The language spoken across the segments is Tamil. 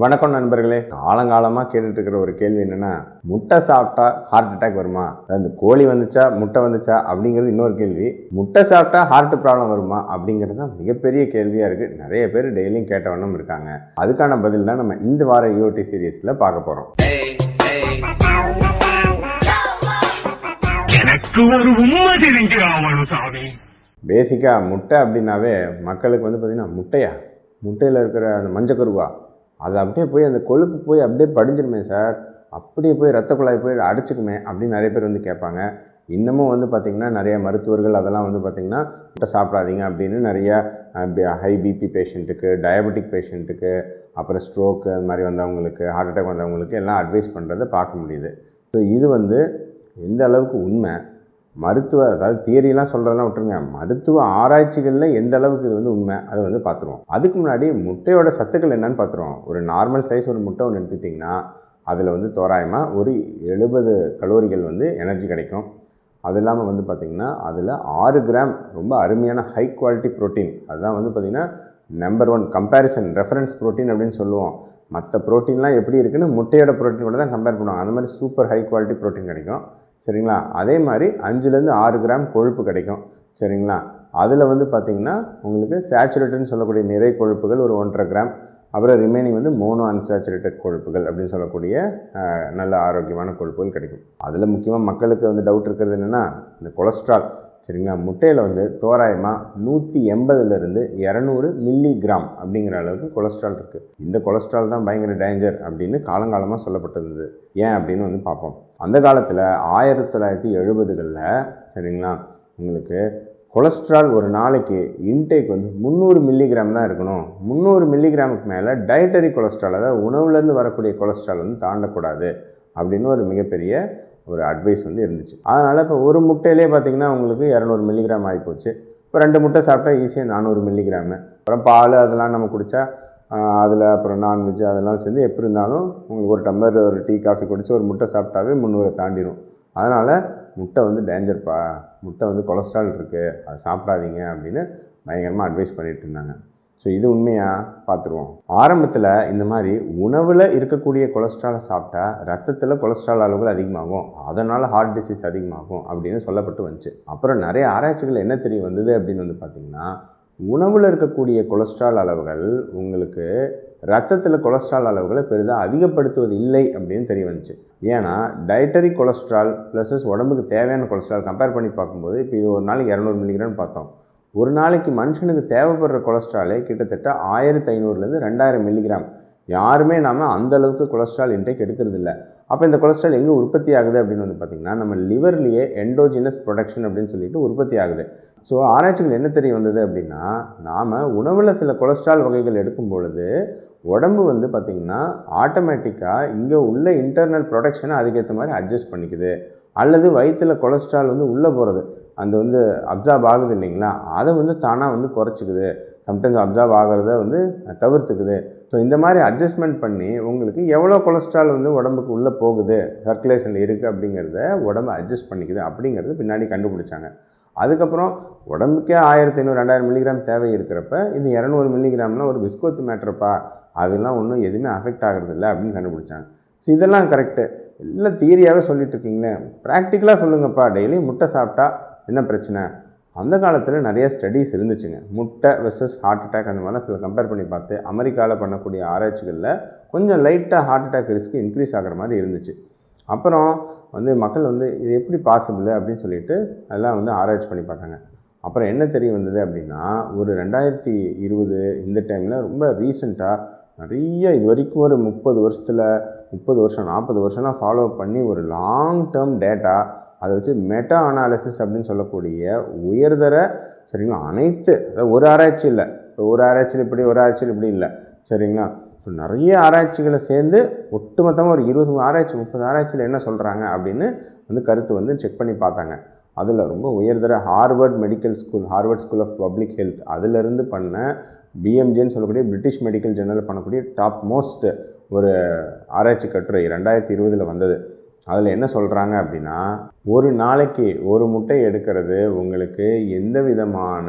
வணக்கம் நண்பர்களே. காலங்காலமாக கேட்டுட்டு இருக்கிற ஒரு கேள்வி என்னன்னா முட்டை சாப்பிட்டா ஹார்ட் அட்டாக் வருமா? அந்த கோழி வந்துச்சா முட்டை வந்துச்சா? அப்படிங்கிறது இன்னொரு கேள்வி. முட்டை சாப்பிட்டா ஹார்ட் ப்ராப்ளம் வருமா? அப்படிங்கிறது தான் மிகப்பெரிய கேள்வியாக இருக்குது நிறைய பேர் டெய்லியும் கேட்ட வண்ணம் இருக்காங்க. அதுக்கான பதில் தான் நம்ம இந்த வார யூடி சீரீஸில் பார்க்க போகிறோம் எனக்கு ஒரு உண்மை தெரிஞ்சு ஆவணும் சாமி. பேசிக்காக முட்டை அப்படின்னாவே மக்களுக்கு வந்து பார்த்திங்கன்னா முட்டையா? முட்டையில் இருக்கிற அந்த மஞ்சக்கருவா? அது அப்படியே போய் அந்த கொழுப்பு போய் அப்படியே படிஞ்சிருமே சார். அப்படியே போய் ரத்த குழாய் போய் அடைச்சிக்குமே அப்படின்னு நிறைய பேர் வந்து கேட்பாங்க. இன்னமும் வந்து பார்த்திங்கன்னா நிறைய மருத்துவர்கள் அதெல்லாம் வந்து பார்த்திங்கன்னா முட்டை சாப்பிடாதீங்க அப்படின்னு நிறையா ஹை பிபி பேஷண்ட்டுக்கு டயபெட்டிக் பேஷண்ட்டுக்கு அப்புறம் ஸ்ட்ரோக்கு அது மாதிரி வந்தவங்களுக்கு ஹார்ட் அட்டாக் வந்தவங்களுக்கு எல்லாம் அட்வைஸ் பண்ணுறதை பார்க்க முடியுது. ஸோ இது வந்து எந்த அளவுக்கு உண்மை மருத்துவ அதாவது தியரிலாம் சொல்கிறதெல்லாம் விட்டுருங்க. மருத்துவ ஆராய்ச்சிகளில் எந்த அளவுக்கு இது வந்து உண்மை அதை வந்து பார்த்துருவோம். அதுக்கு முன்னாடி முட்டையோட சத்துக்கள் என்னன்னு பார்த்துருவோம். ஒரு நார்மல் சைஸ் ஒரு முட்டை ஒன்று எடுத்துக்கிட்டிங்கன்னா அதில் வந்து தோராயமாக ஒரு எழுபது கலோரிகள் வந்து எனர்ஜி கிடைக்கும். அது இல்லாமல் வந்து பார்த்திங்கன்னா அதில் ஆறு கிராம் ரொம்ப அருமையான ஹை குவாலிட்டி ப்ரோட்டீன் அதுதான் வந்து பார்த்திங்கன்னா number one comparison reference protein அப்படின்னு சொல்லுவோம். மற்ற ப்ரோட்டீன்லாம் எப்படி இருக்குன்னு முட்டையோட ப்ரோட்டீன் கூட தான் கம்பேர் பண்ணுவாங்க. அந்த மாதிரி சூப்பர் ஹை குவாலிட்டி ப்ரோட்டீன் கிடைக்கும். சரிங்களா? அதே மாதிரி அஞ்சுலேருந்து ஆறு கிராம் கொழுப்பு கிடைக்கும். சரிங்களா? அதில் வந்து பார்த்திங்கன்னா உங்களுக்கு சேச்சுரேட்டட்னு சொல்லக்கூடிய நிறை கொழுப்புகள் ஒரு ஒன்றரை கிராம். அப்புறம் ரிமைனிங் வந்து மோனோ அன்சேச்சுரேட்டட் கொழுப்புகள் அப்படின்னு சொல்லக்கூடிய நல்ல ஆரோக்கியமான கொழுப்புகள் கிடைக்கும். அதில் முக்கியமாக மக்களுக்கு வந்து டவுட் இருக்கிறது என்னென்னா இந்த கொலஸ்ட்ரால் சரிங்களா? முட்டையில் வந்து தோராயமாக நூற்றி எண்பதுலேருந்து இரநூறு மில்லி கிராம் அப்படிங்கிற அளவுக்கு கொலஸ்ட்ரால் இருக்குது இந்த கொலஸ்ட்ரால் தான் பயங்கர டேஞ்சர் அப்படின்னு காலங்காலமாக சொல்லப்பட்டிருந்தது. ஏன் அப்படின்னு வந்து பார்ப்போம். அந்த காலத்தில் ஆயிரத்தி தொள்ளாயிரத்தி எழுபதுகளில் சரிங்களா? உங்களுக்கு கொலஸ்ட்ரால் ஒரு நாளைக்கு இன்டேக் வந்து முந்நூறு மில்லிகிராம் தான் இருக்கணும். முந்நூறு மில்லிகிராமுக்கு மேலே டயட்டரி கொலஸ்ட்ரால் அதாவது உணவுலேருந்து வரக்கூடிய கொலஸ்ட்ரால் வந்து தாண்டக்கூடாது அப்படின்னு ஒரு மிகப்பெரிய ஒரு அட்வைஸ் வந்து இருந்துச்சு. அதனால் இப்போ ஒரு முட்டையிலே பார்த்தீங்கன்னா உங்களுக்கு இரநூறு மில்லிகிராம் ஆகிப்போச்சு இப்போ ரெண்டு முட்டை சாப்பிட்டா ஈஸியாக நானூறு மில்லிகிராமு அப்புறம் பால் அதெல்லாம் நம்ம குடித்தா அதில் அப்புறம் நான்வெஜ் அதெல்லாம் சேர்ந்து எப்படி இருந்தாலும் உங்களுக்கு ஒரு டம்ளர் ஒரு டீ காஃபி குடித்து ஒரு முட்டை சாப்பிட்டாவே முந்நூறை தாண்டிடும் அதனால் முட்டை வந்து டேஞ்சர்ப்பா முட்டை வந்து கொலஸ்ட்ரால் இருக்குது அதை சாப்பிடாதீங்க அப்படின்னு பயங்கரமாக அட்வைஸ் பண்ணிகிட்டு இருந்தாங்க. ஸோ இது உண்மையாக பார்த்துருவோம். ஆரம்பத்தில் இந்த மாதிரி உணவில் இருக்கக்கூடிய கொலஸ்ட்ராலை சாப்பிட்டா ரத்தத்தில் கொலஸ்ட்ரால் அளவுகள் அதிகமாகும். அதனால் ஹார்ட் டிசீஸ் அதிகமாகும் அப்படின்னு சொல்லப்பட்டு வந்துச்சு. அப்புறம் நிறைய ஆராய்ச்சிகள் என்ன தெரிய வந்தது அப்படின்னு வந்து பார்த்திங்கன்னா உணவில் இருக்கக்கூடிய கொலஸ்ட்ரால் அளவுகள் உங்களுக்கு ரத்தத்தில் கொலஸ்ட்ரால் அளவுகளை பெரிதாக அதிகப்படுத்துவது இல்லை அப்படின்னு தெரிய வந்துச்சு. ஏன்னா டயட்டரி கொலஸ்ட்ரால் ப்ளஸஸ் உடம்புக்கு தேவையான கொலஸ்ட்ரால் கம்பேர் பண்ணி பார்க்கும்போது இப்போ இது ஒரு நாளைக்கு இரநூறு மில்லிகிராம் பார்த்தோம். ஒரு நாளைக்கு மனுஷனுக்கு தேவைப்படுற கொலஸ்ட்ராலே கிட்டத்தட்ட ஆயிரத்தி ஐநூறுலேருந்து ரெண்டாயிரம் மில்லிகிராம் யாருமே நாம் அந்தளவுக்கு கொலஸ்ட்ரால் இன்டேக் எடுக்கிறதில்ல. அப்போ இந்த கொலஸ்ட்ரால் எங்கே உற்பத்தி ஆகுது அப்படின்னு வந்து பார்த்திங்கன்னா நம்ம லிவர்லேயே எண்டோஜினஸ் ப்ரொடக்ஷன் அப்படின்னு சொல்லிட்டு உற்பத்தி ஆகுது. ஸோ ஆராய்ச்சிகள் என்ன தெரிய வந்தது அப்படின்னா நாம் உணவில் சில கொலஸ்ட்ரால் வகைகள் எடுக்கும் பொழுது உடம்பு வந்து பார்த்திங்கன்னா ஆட்டோமேட்டிக்காக இங்கே உள்ள இன்டர்னல் ப்ரொடக்ஷனை அதுக்கேற்ற மாதிரி அட்ஜஸ்ட் பண்ணிக்குது. அல்லது வயிற்றில் கொலஸ்ட்ரால் வந்து உள்ளே போகிறது அந்த வந்து அப்சார்ப் ஆகுது இல்லைங்களா? அதை வந்து தானாக வந்து குறைச்சிக்குது. சம்டைம்ஸ் அப்சார்ப் ஆகிறத வந்து தவிர்த்துக்குது. ஸோ இந்த மாதிரி அட்ஜஸ்ட்மெண்ட் பண்ணி உங்களுக்கு எவ்வளோ கொலஸ்ட்ரால் வந்து உடம்புக்கு உள்ளே போகுது? சர்க்குலேஷனில் இருக்குது அப்படிங்கிறத உடம்பு அட்ஜஸ்ட் பண்ணிக்குது அப்படிங்கிறது பின்னாடி கண்டுபிடிச்சாங்க. அதுக்கப்புறம் உடம்புக்கே ஆயிரத்தி ஐநூறு ரெண்டாயிரம் மில்லிகிராம் தேவை இருக்கிறப்ப இது இரநூறு மில்லிகிராம்லாம் ஒரு பிஸ்கோத்து மேட்ருப்பா அதெல்லாம் ஒன்றும் எதுவுமே அஃபெக்ட் ஆகிறது இல்லை அப்படின்னு கண்டுபிடிச்சாங்க. ஸோ இதெல்லாம் கரெக்டு எல்லாம் தியரியாகவே சொல்லிட்டு இருக்கீங்களே? ப்ராக்டிக்கலாக சொல்லுங்கப்பா. டெய்லி முட்டை சாப்பிட்டா என்ன பிரச்சனை? அந்த காலத்தில் நிறைய ஸ்டடீஸ் இருந்துச்சுங்க. முட்டை வெர்சஸ் ஹார்ட் அட்டாக் அந்த மாதிரிலாம் சில கம்பேர் பண்ணி பார்த்து அமெரிக்காவில் பண்ணக்கூடிய ஆராய்ச்சிகளில் கொஞ்சம் லைட்டாக ஹார்ட் அட்டாக் ரிஸ்க் இன்க்ரீஸ் ஆகிற மாதிரி இருந்துச்சு. அப்புறம் வந்து மக்கள் வந்து இது எப்படி பாசிபிள் அப்படின்னு சொல்லிட்டு அதெல்லாம் வந்து ஆராய்ச்சி பண்ணி பார்த்தாங்க. அப்புறம் என்ன தெரிய வந்தது அப்படின்னா ஒரு ரெண்டாயிரத்தி இருபது இந்த டைமில் ரொம்ப ரீசெண்டாக நிறைய இது வரைக்கும் ஒரு முப்பது வருஷத்தில் முப்பது வருஷம் நாற்பது வருஷம்லாம் ஃபாலோ பண்ணி ஒரு லாங் டேர்ம் டேட்டா அதை வச்சு மெட்டா அனாலிசிஸ் அப்படின்னு சொல்லக்கூடிய உயர்தர சரிங்களா? அனைத்து அதாவது ஒரு ஆராய்ச்சி இல்லை. இப்போ ஒரு ஆராய்ச்சியில் இப்படி ஒரு ஆராய்ச்சியில் இப்படி இல்லை. சரிங்களா? ஸோ நிறைய ஆராய்ச்சிகளை சேர்ந்து ஒட்டுமொத்தமாக ஒரு இருபது ஆராய்ச்சி முப்பது ஆராய்ச்சியில் என்ன சொல்கிறாங்க அப்படின்னு வந்து கருத்து வந்து செக் பண்ணி பார்த்தாங்க. அதில் ரொம்ப உயர்தர Harvard medical school Harvard school of public health அதிலிருந்து பண்ண பிஎம்ஜேன்னு சொல்லக்கூடிய பிரிட்டிஷ் மெடிக்கல் ஜெர்னல் பண்ணக்கூடிய டாப் மோஸ்ட் ஒரு ஆராய்ச்சி கட்டுரை ரெண்டாயிரத்தி இருபதில் வந்தது. அதில் என்ன சொல்கிறாங்க அப்படின்னா ஒரு நாளைக்கு ஒரு முட்டை எடுக்கிறது உங்களுக்கு எந்த விதமான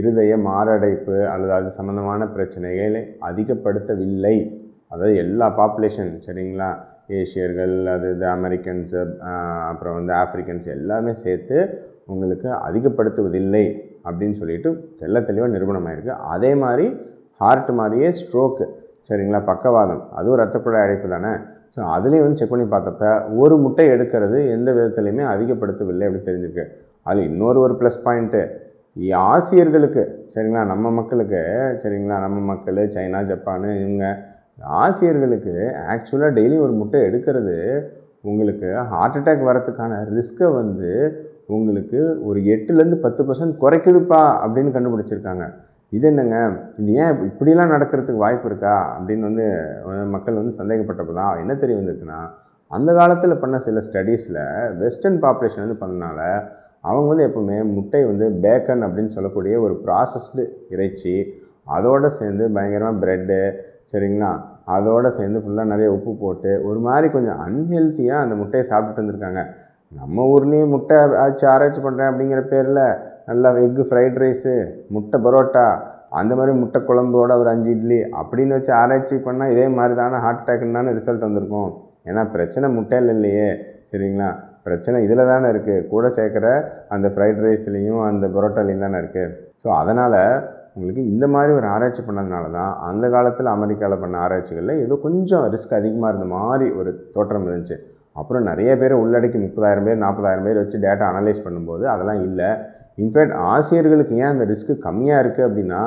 இருதய மாரடைப்பு அல்லது அது சம்மந்தமான பிரச்சனைகளை அதிகப்படுத்தவில்லை. அதாவது எல்லா பாப்புலேஷன் சரிங்களா? ஏஷியர்கள் அது இது அமெரிக்கன்ஸு அப்புறம் வந்து ஆஃப்ரிக்கன்ஸ் எல்லாமே சேர்த்து உங்களுக்கு அதிகப்படுத்துவதில்லை அப்படின்னு சொல்லிட்டு தெல்ல தெளிவாக நிரூபணமாயிருக்கு. அதே மாதிரி ஹார்ட் மாதிரியே ஸ்ட்ரோக்கு சரிங்களா? பக்கவாதம். அதுவும் ரத்தக்குழாய் அடைப்பு தானே? ஸோ அதுலேயும் வந்து செக் பண்ணி பார்த்தப்ப ஒரு முட்டை எடுக்கிறது எந்த விதத்துலையுமே அதிகப்படுத்தவில்லை அப்படின்னு தெரிஞ்சிருக்கு. அதில் இன்னொரு ஒரு ப்ளஸ் பாயிண்ட்டு ஆசியர்களுக்கு சரிங்களா நம்ம மக்களுக்கு சரிங்களா நம்ம மக்கள் சைனா ஜப்பானு இவங்க ஆசியர்களுக்கு ஆக்சுவலாக டெய்லி ஒரு முட்டை எடுக்கிறது உங்களுக்கு ஹார்ட் அட்டாக் வரத்துக்கான ரிஸ்க்கை வந்து உங்களுக்கு ஒரு எட்டுலேருந்து பத்து பர்சன்ட் குறைக்குதுப்பா அப்படின்னு கண்டுபிடிச்சிருக்காங்க. இது என்னங்க? இது ஏன் இப்படிலாம் நடக்கிறதுக்கு வாய்ப்பு இருக்கா? அப்படின்னு வந்து மக்கள் வந்து சந்தேகப்பட்டப்போ தான் என்ன தெரிய வந்திருக்குன்னா அந்த காலத்தில் பண்ண சில ஸ்டடீஸில் வெஸ்டர்ன் பாப்புலேஷன் வந்து பண்ணனால அவங்க வந்து எப்பவுமே முட்டை வந்து பேக்கன் அப்படின்னு சொல்லக்கூடிய ஒரு ப்ராசஸ்டு இறைச்சி அதோடு சேர்ந்து பயங்கரமாக ப்ரெட்டு சரிங்களா? அதோடு சேர்ந்து ஃபுல்லாக நிறைய உப்பு போட்டு ஒரு மாதிரி கொஞ்சம் அன்ஹெல்த்தியாக அந்த முட்டையை சாப்பிட்டுட்டு வந்திருக்காங்க. நம்ம ஊர்லேயும் முட்டை ஆச்சு ஆராய்ச்சி பண்ணுறேன் அப்படிங்கிற பேரில் நல்லா எக்கு ஃப்ரைட் ரைஸு முட்டை பரோட்டா அந்த மாதிரி முட்டை குழம்போட ஒரு அஞ்சு இட்லி அப்படின்னு வச்சு ஆராய்ச்சி பண்ணால் இதே மாதிரி தானே ஹார்ட் அட்டாக்னு தானே ரிசல்ட் வந்திருக்கும். ஏன்னா பிரச்சனை முட்டையில் இல்லையே சரிங்களா? பிரச்சனை இதில் தானே இருக்குது கூட சேர்க்குற அந்த ஃப்ரைட் ரைஸ்லேயும் அந்த பரோட்டாலையும் தானே இருக்குது ஸோ அதனால் உங்களுக்கு இந்த மாதிரி ஒரு ஆராய்ச்சி பண்ணதுனால தான் அந்த காலத்தில் அமெரிக்காவில் பண்ண ஆராய்ச்சிகளில் ஏதோ கொஞ்சம் ரிஸ்க் அதிகமாக இருந்த மாதிரி ஒரு தோற்றம் இருந்துச்சு. அப்புறம் நிறைய பேர் உள்ளடக்கி முப்பதாயிரம் பேர் நாற்பதாயிரம் பேர் வச்சு டேட்டா அனலைஸ் பண்ணும்போது அதெல்லாம் இல்லை. இன்ஃபேக்ட் ஆசிரியர்களுக்கு ஏன் அந்த ரிஸ்க்கு கம்மியாக இருக்குது அப்படின்னா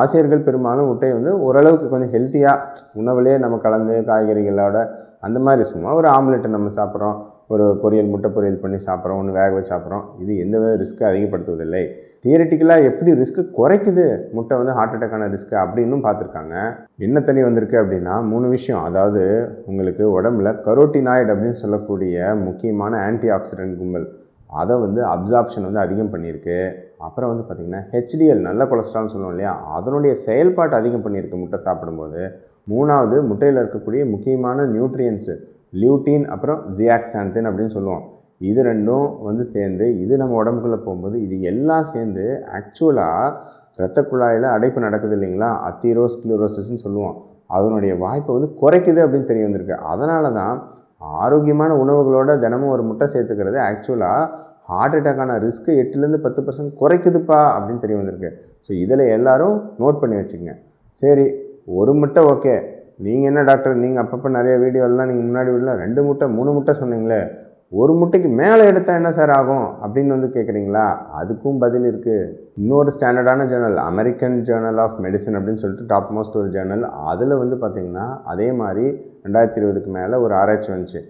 ஆசிரியர்கள் பெரும்பாலும் முட்டையை வந்து ஓரளவுக்கு கொஞ்சம் ஹெல்த்தியாக உணவுலேயே நம்ம கலந்து காய்கறிகளோட அந்த மாதிரி சும்மா ஒரு ஆம்லெட்டை நம்ம சாப்பிட்றோம் ஒரு பொரியல் முட்டை பொரியல் பண்ணி சாப்பிட்றோம் ஒன்று வேக வச்சு சாப்பிட்றோம். இது எந்த வித ரிஸ்க்கை அதிகப்படுத்துவதில்லை. தியரட்டிக்கலாக எப்படி ரிஸ்க்கு குறைக்குது? முட்டை வந்து ஹார்ட் அட்டாக்கான ரிஸ்க்கு அப்படின்னும் பார்த்துருக்காங்க. என்ன தண்ணி வந்திருக்கு அப்படின்னா மூணு விஷயம். அதாவது உங்களுக்கு உடம்புல கரோட்டினாய்டு அப்படின்னு சொல்லக்கூடிய முக்கியமான ஆன்டி ஆக்சிடென்ட் கும்பல். அதை வந்து அப்சார்ப்ஷன் வந்து அதிகம் பண்ணியிருக்கு. அப்புறம் வந்து பார்த்திங்கன்னா ஹெச்டிஎல் நல்ல கொலஸ்ட்ரால்னு சொல்லுவோம் இல்லையா? அதனுடைய செயல்பாட்டு அதிகம் பண்ணியிருக்கு முட்டை சாப்பிடும்போது. மூணாவது முட்டையில் இருக்கக்கூடிய முக்கியமான நியூட்ரியன்ஸு லியூட்டின் அப்புறம் ஜியாக்சாந்தின் அப்படின்னு சொல்லுவோம். இது ரெண்டும் வந்து சேர்ந்து இது நம்ம உடம்புக்குள்ளே போகும்போது இது எல்லாம் சேர்ந்து ஆக்சுவலாக இரத்த குழாயில் அடைப்பு நடக்குது இல்லைங்களா? அத்தீரோஸ்க்ளோரோசிஸ்ன்னு சொல்லுவோம். அதனுடைய வாய்ப்பை வந்து குறைக்குது அப்படின்னு தெரிய வந்திருக்கு. அதனால தான் ஆரோக்கியமான உணவுகளோட தினமும் ஒரு முட்டை சேர்த்துக்கிறது. ஆக்சுவலாக ஹார்ட் அட்டாக்கான ரிஸ்க்கு எட்டுலேருந்து பத்து பர்சன்ட் குறைக்குதுப்பா அப்படின்னு தெரிய வந்திருக்கு. ஸோ இதில் எல்லோரும் நோட் பண்ணி வச்சுக்கங்க. சரி ஒரு முட்டை ஓகே நீங்கள் என்ன டாக்டர் நீங்கள் அப்பப்போ நிறைய வீடியோலாம் நீங்கள் முன்னாடி வீடியோலாம் ரெண்டு முட்டை மூணு முட்டை சொன்னீங்களே. ஒரு முட்டைக்கு மேலே எடுத்தால் என்ன சார் ஆகும் அப்படின்னு வந்து கேட்குறீங்களா அதுக்கும் பதில் இருக்குது இன்னொரு ஸ்டாண்டர்டான journal American journal of medicine அப்படின்னு சொல்லிட்டு டாப் மோஸ்ட் ஒரு ஜேர்னல் அதில் வந்து பார்த்திங்கன்னா அதே மாதிரி ரெண்டாயிரத்தி இருபதுக்கு மேலே ஒரு ஆராய்ச்சி வந்துச்சு.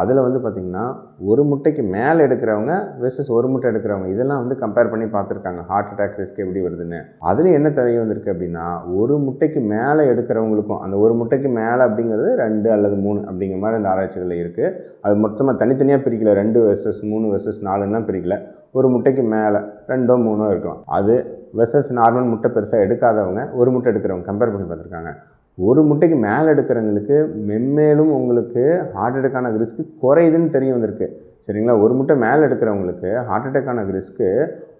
அதில் வந்து பார்த்திங்கன்னா ஒரு முட்டைக்கு மேலே எடுக்கிறவங்க வெர்சஸ் ஒரு முட்டை எடுக்கிறவங்க இதெல்லாம் வந்து கம்பேர் பண்ணி பார்த்துருக்காங்க. ஹார்ட் அட்டாக் ரிஸ்க் எப்படி வருதுன்னு. அதில் என்ன தெரிய வந்திருக்கு அப்படின்னா ஒரு முட்டைக்கு மேலே எடுக்கிறவங்களுக்கும் அந்த ஒரு முட்டைக்கு மேலே அப்படிங்கிறது ரெண்டு அல்லது மூணு அப்படிங்கிற மாதிரி அந்த ஆராய்ச்சிகள் இருக்குது அது மொத்தமாக தனித்தனியாக பிரிக்கல. ரெண்டு வெர்சஸ் மூணு வெர்சஸ் நாலுலாம் பிரிக்கல. ஒரு முட்டைக்கு மேலே ரெண்டோ மூணோ இருக்கலாம். அது வெர்சஸ் நார்மல் முட்டை பெருசாக எடுக்காதவங்க ஒரு முட்டை எடுக்கிறவங்க கம்பேர் பண்ணி பார்த்துருக்காங்க. ஒரு முட்டைக்கு மேலே எடுக்கிறவங்களுக்கு மென்மேலும் உங்களுக்கு ஹார்ட் அட்டாக்கான ரிஸ்க்கு குறையுதுன்னு தெரிய வந்திருக்கு. சரிங்களா? ஒரு முட்டை மேலே எடுக்கிறவங்களுக்கு ஹார்ட் அட்டாக்கான ரிஸ்க்கு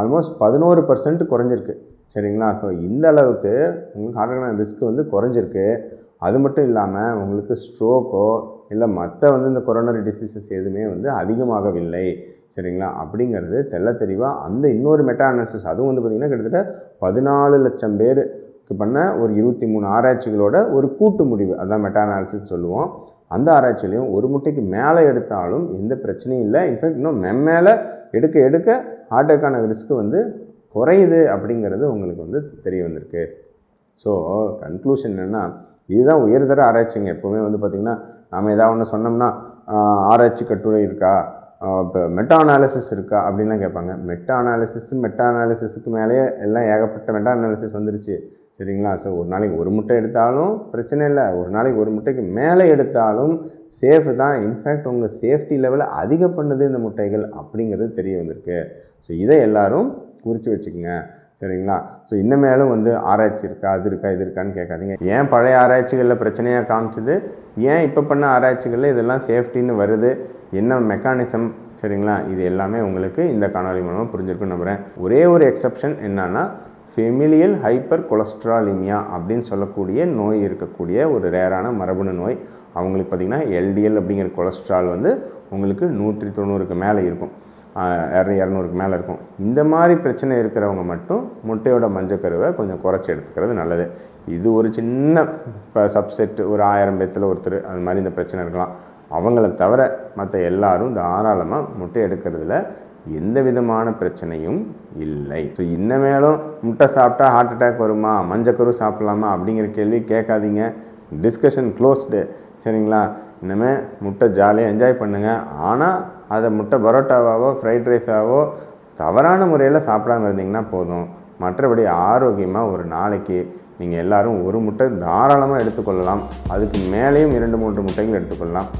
ஆல்மோஸ்ட் பதினோரு பர்சன்ட் குறைஞ்சிருக்கு. சரிங்களா? ஸோ இந்த அளவுக்கு உங்களுக்கு ஹார்ட் அட்டாக்கான ரிஸ்க் வந்து குறைஞ்சிருக்கு. அது மட்டும் இல்லாமல் உங்களுக்கு ஸ்ட்ரோக்கோ இல்லை மற்ற வந்து இந்த கொரோனரி டிசீசஸ் எதுவுமே வந்து அதிகமாகவில்லை. சரிங்களா? அப்படிங்கிறது தெள்ள தெளிவாக அந்த இன்னொரு மெட்டா அனாலிசிஸ் அதுவும் வந்து பார்த்திங்கன்னா கிட்டத்தட்ட பதினாலு லட்சம் பேர் பண்ண ஒரு இருபத்தி மூணு ஆராய்ச்சிகளோட ஒரு கூட்டு முடிவு. அதான் மெட்டானாலிசிஸ் சொல்லுவோம். அந்த ஆராய்ச்சிலையும் ஒரு முட்டைக்கு மேலே எடுத்தாலும் எந்த பிரச்சனையும் இல்லை. இன்ஃபேக்ட் இன்னும் மெம்மேலே எடுக்க எடுக்க ஹார்ட் அட்டாக்கான வந்து குறையுது அப்படிங்கிறது உங்களுக்கு வந்து தெரிய வந்திருக்கு. ஸோ கன்க்ளூஷன் என்னென்னா இதுதான் உயர்தர ஆராய்ச்சிங்க. எப்போவுமே வந்து பார்த்திங்கன்னா நாம் ஏதாவது ஒன்று சொன்னோம்னா ஆராய்ச்சி கட்டுரை இருக்கா? இப்போ மெட்டா அனாலிசிஸ் இருக்கா? அப்படின்லாம் கேட்பாங்க. மெட்டா அனாலிசிஸ் மெட்டா அனாலிசிஸுக்கு மேலேயே எல்லாம் ஏகப்பட்ட மெட்டா அனாலிசிஸ் வந்துருச்சு. சரிங்களா? ஸோ ஒரு நாளைக்கு ஒரு முட்டை எடுத்தாலும் பிரச்சனை இல்லை. ஒரு நாளைக்கு ஒரு முட்டைக்கு மேலே எடுத்தாலும் சேஃப் தான். இன்ஃபேக்ட் உங்கள் சேஃப்டி லெவலை அதிகம் பண்ணுது இந்த முட்டைகள் அப்படிங்கிறது தெரிய வந்திருக்கு. ஸோ இதை எல்லோரும் குறித்து வச்சுக்கோங்க. சரிங்களா? ஸோ இன்னமேலும் வந்து ஆராய்ச்சி இருக்கா? அது இருக்கா? இது இருக்கான்னு கேட்காதீங்க. ஏன் பழைய ஆராய்ச்சிகளில் பிரச்சனையாக காமிச்சது? ஏன் இப்போ பண்ண ஆராய்ச்சிகளில் இதெல்லாம் சேஃப்டின்னு வருது? என்ன மெக்கானிசம் சரிங்களா? இது எல்லாமே உங்களுக்கு இந்த காணொலி மூலமாக புரிஞ்சிருக்குன்னு நம்புகிறேன் ஒரே ஒரு எக்ஸப்ஷன் என்னன்னா ஃபெமிலியல் ஹைப்பர் கொலஸ்ட்ராலிமியா அப்படின்னு சொல்லக்கூடிய நோய் இருக்கக்கூடிய ஒரு ரேரான மரபணு நோய். அவங்களுக்கு பார்த்திங்கன்னா எல்டிஎல் அப்படிங்கிற கொலஸ்ட்ரால் வந்து உங்களுக்கு நூற்றி தொண்ணூறுக்கு மேலே இருக்கும். இரநூ இரநூறுக்கு மேலே இருக்கும். இந்த மாதிரி பிரச்சனை இருக்கிறவங்க மட்டும் முட்டையோட மஞ்சக்கருவை கொஞ்சம் குறைச்சி எடுத்துக்கிறது நல்லது. இது ஒரு சின்ன இப்போ சப்செட் ஒரு ஆயிரம் பேத்தில் ஒருத்தர் அது மாதிரி இந்த பிரச்சனை இருக்கலாம். அவங்கள தவிர மற்ற எல்லாரும் தாராளமாக முட்டை எடுக்கிறதுல எந்த விதமான பிரச்சனையும் இல்லை. ஸோ இன்னமேலும் முட்டை சாப்பிட்டா ஹார்ட் அட்டாக் வருமா? மஞ்சக்கரு சாப்பிட்லாமா? அப்படிங்கிற கேள்வி கேட்காதீங்க. டிஸ்கஷன் க்ளோஸ்டு சரிங்களா? இனிமே முட்டை ஜாலியாக என்ஜாய் பண்ணுங்கள் ஆனால் அதை முட்டை பரோட்டாவாவோ ஃப்ரைட் ரைஸாவோ தவறான முறையில் சாப்பிடாம இருந்தீங்கன்னா போதும். மற்றபடி ஆரோக்கியமாக ஒரு நாளைக்கு நீங்கள் எல்லோரும் ஒரு முட்டை தாராளமாக எடுத்துக்கொள்ளலாம். அதுக்கு மேலேயும் இரண்டு மூன்று முட்டைகள் எடுத்துக்கொள்ளலாம்.